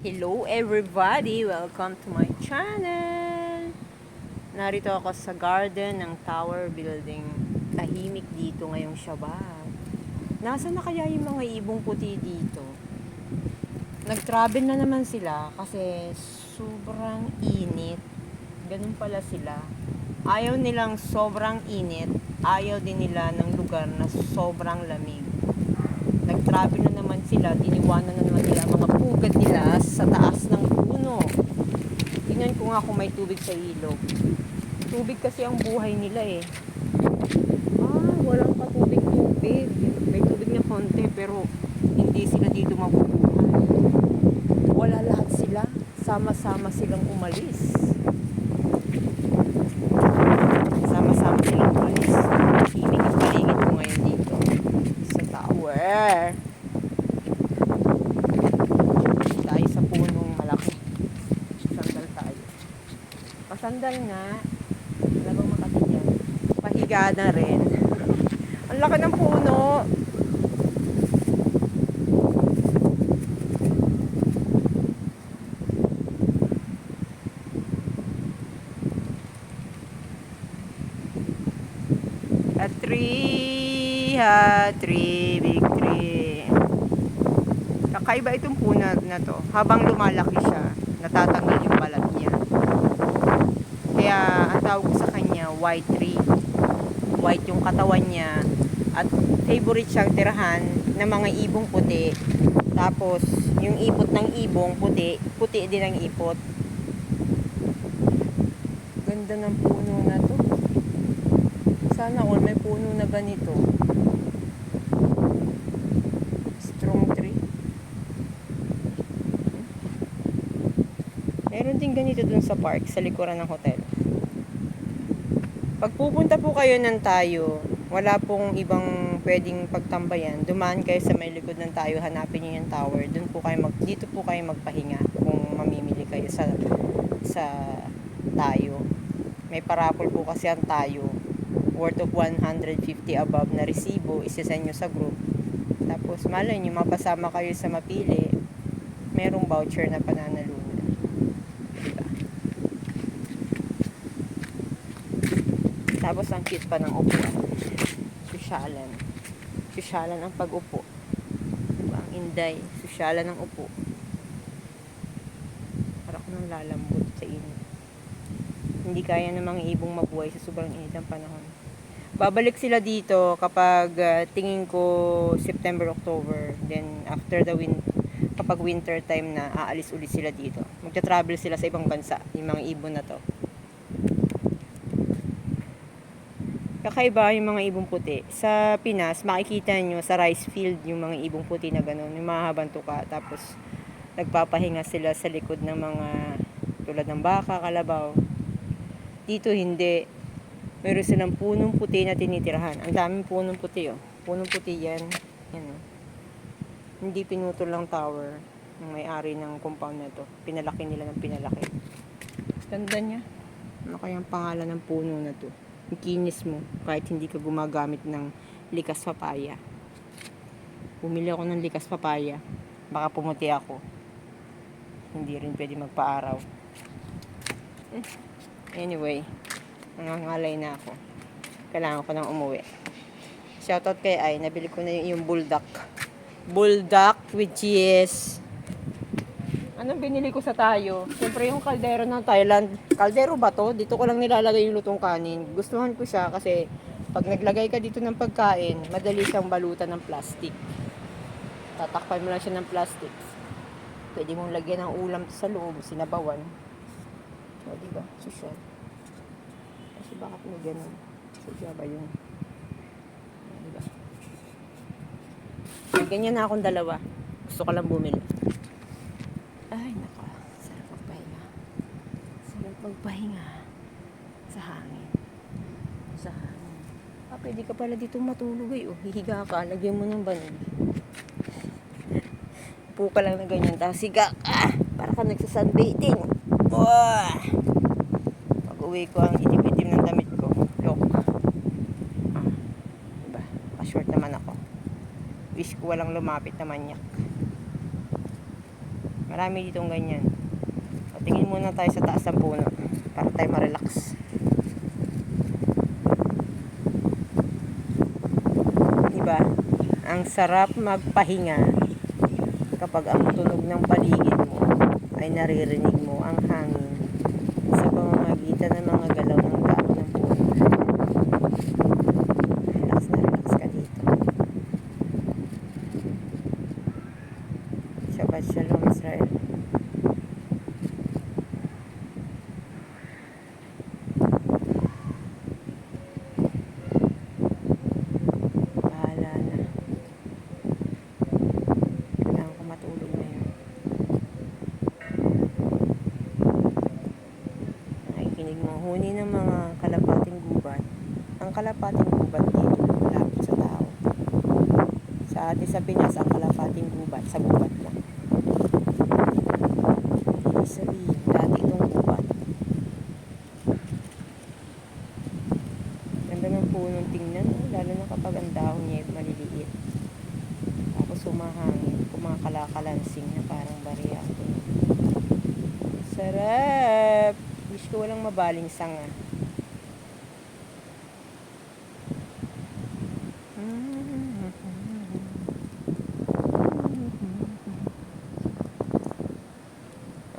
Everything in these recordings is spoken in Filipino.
Hello everybody! Welcome to my channel! Narito ako sa garden ng tower building. Tahimik dito ngayong Shabbat. Nasaan na kaya yung mga ibong puti dito? Nag-travel na naman sila kasi sobrang init. Ganun pala sila. Ayaw nilang sobrang init. Ayaw din nila ng lugar na sobrang lamig nag-travel na naman sila, tiniwanan na naman nila mga pugad nila sa taas ng puno. Tingnan ko nga kung may tubig sa ilog. Tubig kasi ang buhay nila eh. Ah, walang pa tubig-tubig. May tubig na konti pero hindi sila dito mabubuhay. Wala lahat sila. Sama-sama silang umalis. Sama-sama silang umalis. Himig ang paligid ko ngayon dito sa tower. Tayo sa punong malaki. Sandal tayo. Pasandal nga. Talagang makatidyan. Pahiga na rin. Ang laki ng puno. A tree, a tree, big tree. Kakaiba itong puno na to. Habang lumalaki siya, natatanggal yung balat. Kaya ang tawag ko sa kanya, white tree. White yung katawan niya. At favorite siyang tirahan ng mga ibong puti. Tapos, yung ipot ng ibong puti, puti din ang ipot. Ganda ng puno na to. Sana all may puno na ganito. Strong tree. Meron din ganito dun sa park, sa likuran ng hotel. Pag pupunta po kayo ng tayo, wala pong ibang pwedeng pagtambayan. Dumaan kayo sa may likod ng tayo, hanapin niyo yung tower. Dun po kayo mag, dito po kayo magpahinga kung mamimili kayo sa sa tayo. May parapol po kasi ang tayo worth of 150 above na resibo, isasend nyo sa group. Tapos, malay nyo, mapasama kayo sa mapili, merong voucher na pananalunan. Diba? Tapos, ang cute pa ng upuan. Susyalan. Susyalan ang pag-upo. Diba? Ang inday. Susyalan ng upo. Parang nang lalambot sa inyo. Hindi kaya ng mga ibong mabuhay sa sobrang init ng panahon. Babalik sila dito kapag ah, tingin ko September, October. Then after the win kapag winter time na aalis ulit sila dito. Magta-travel sila sa ibang bansa, yung mga ibon na to. Kakaiba yung mga ibong puti. Sa Pinas, makikita nyo sa rice field yung mga ibong puti na ganun, yung mahabang tuka. Tapos, nagpapahinga sila sa likod ng mga tulad ng baka, kalabaw. Dito hindi. Meron silang punong puti na tinitirahan. Ang daming punong puti, oh. Punong puti yan. Yan, oh. Hindi pinutol lang tower ng may-ari ng compound na to. Pinalaki nila ng pinalaki. Ganda niya. Ano kayang pangalan ng puno na to? Kinis mo kahit hindi ka gumagamit ng likas papaya. Bumili ako ng likas papaya. Baka pumuti ako. Hindi rin pwede magpa-araw. Eh, Anyway, nangangalay na ako. Kailangan ko nang umuwi. Shoutout kay Ay, nabili ko na yung, yung bulldog. Bulldog with cheese. Anong binili ko sa tayo? Siyempre yung kaldero ng Thailand. Kaldero ba to? Dito ko lang nilalagay yung lutong kanin. Gustuhan ko siya kasi pag naglagay ka dito ng pagkain, madali siyang balutan ng plastic. Tatakpan mo lang siya ng plastic. Pwede mong lagyan ng ulam sa loob, sinabawan. O, di ba? Social. Kasi bakit may ganun? Sadya ba yun? O, di ba? May Ganyan na akong dalawa. Gusto ko lang bumili. Ay, nako. Magpahinga. Sa hangin. Sa hangin. Ah, pwede ka pala dito matulog eh. Oh, hihiga ka. Lagyan mo ng banig. Upo ka lang na ganyan. Tapos higa ka. Para ka nagsasunbathing. Wah! Pag uwi ko ang itim-itim ng damit ko. Look. Ah, diba? Pa-short naman ako. Wish ko walang lumapit na manyak. Marami ditong ganyan. Muna tayo sa taas ng puno para tayo ma-relax. Diba? Ang sarap magpahinga kapag ang tunog ng paligid mo ay naririnig mo ang hangin sa pamamagitan ng dahon ng puno. Relax na relax ka dito. Shabbat Shalom Israel. Bahala na. Kailangan ko matulog na yun. Nakikinig mo huni ng mga kalapating gubat. Ang kalapating gubat dito, malapit sa tao. Sa atin sa Pinas, ang kalapating gubat, sa gubat lang. Ibig sabihin, dati itong gubat. Ganda ng punong tingnan, lalo na kapag ang dahon niya ay maliliit. Tapos humahangin, kumakalakalansing na parang bariya. Sarap! Wish ko walang mabaling sanga.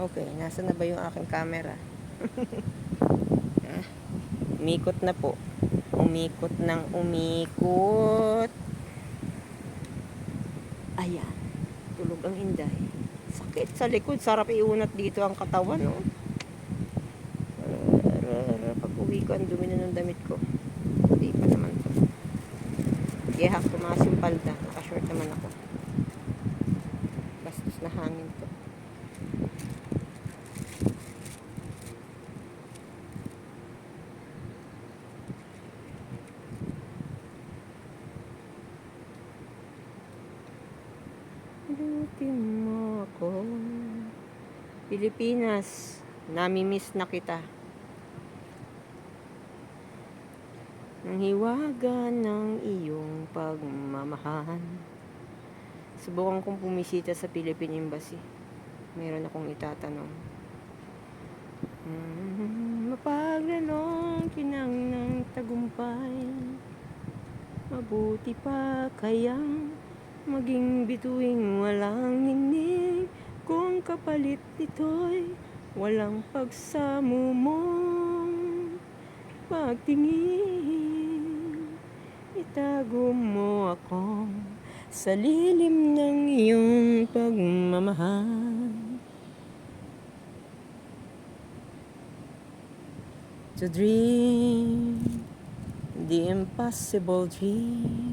Okay, nasa na ba yung aking camera? Ah, umikot na po. Umikot ng umikot. Ayan. Tulog ang inday. Sakit sa likod. Sarap iunat dito ang katawan, no? Arara, Pag uwi ko, ang dumi na ng damit ko. Hindi pa naman to. Gehak, tumaas yung palda. Naka-short naman ako. Bastos na hangin to. Lutin mo ako. Pilipinas, namimiss na kita. Nang hiwaga ng iyong pagmamahal. Subukan kong pumisita sa Philippine Embassy. Meron akong itatanong. Mm, mapaglalong kinang ng tagumpay. Mabuti pa kayang maging bituing walang ninig kung kapalit nito'y walang pagsamo mong pagtingin itago mo ako sa lilim ng iyong pagmamahal. To dream the impossible dream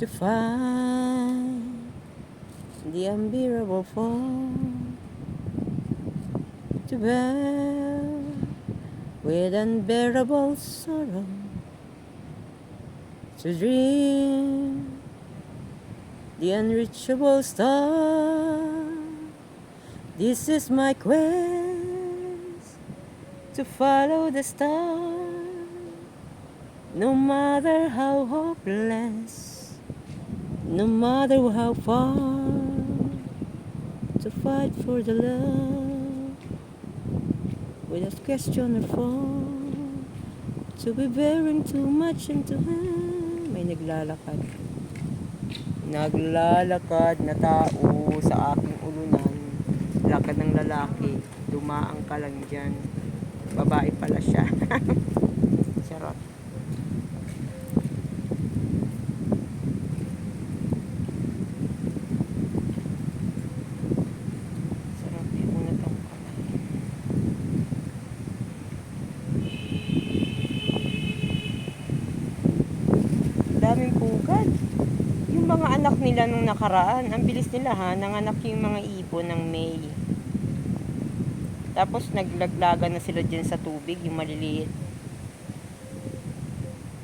to find the unbearable form to bear with unbearable sorrow to dream the unreachable star. This is my quest to follow the star no matter how hopeless no matter how far to fight for the love without question or fall to be bearing too much and to have may naglalakad. Naglalakad na tao sa aking ulunan. Lakad ng lalaki dumaang ka lang dyan. Babae pala siya charot Sarap yung una tong kamay. Daming pugad. Yung mga anak nila nung nakaraan, ang bilis nila ha, nanganak yung mga ibon ng May. Tapos naglaglagan na sila dyan sa tubig, yung maliliit.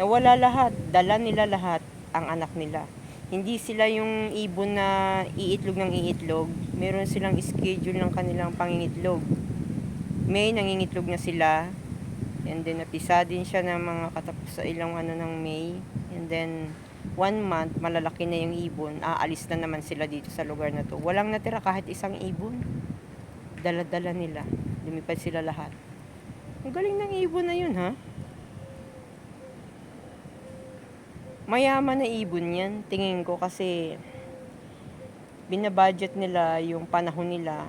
Nawala lahat, dala nila lahat ang anak nila. Hindi sila yung ibon na iitlog ng iitlog. Meron silang schedule ng kanilang pangingitlog. May nangingitlog na sila. And then napisa din siya ng mga katapos sa ilang ano ng May. And then one month, malalaki na yung ibon, aalis na naman sila dito sa lugar na to. Walang natira kahit isang ibon. Dala-dala nila. Lumipad sila lahat. Ang galing ng ibon na yun, ha? Mayaman na ibon yan, tingin ko kasi binabudget nila yung panahon nila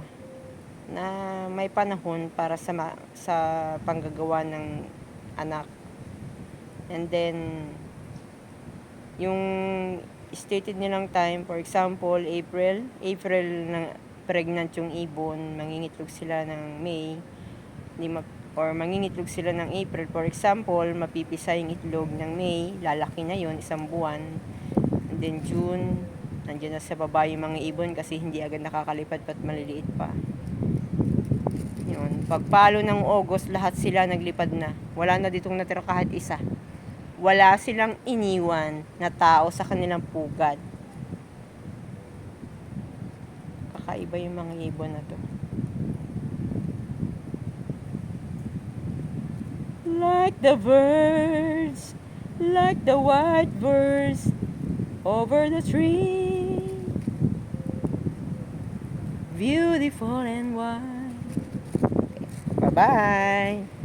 na may panahon para sa sa panggagawa ng anak. And then yung stated nilang time, for example, April, April na pregnant yung ibon, mangingitlog sila ng May, hindi ma- or mangingitlog sila ng April, for example, mapipisa yung itlog ng May, lalaki na yon isang buwan. And then June, nandiyan na sa baba yung mga ibon kasi hindi agad nakakalipad pat maliliit pa. Yun. Pagpalo ng August, lahat sila naglipad na. Wala na ditong natira kahit isa. Wala silang iniwan na tao sa kanilang pugad. Kakaiba yung mga ibon na to. Like the birds, like the white birds over the tree. Beautiful and white. Bye-bye.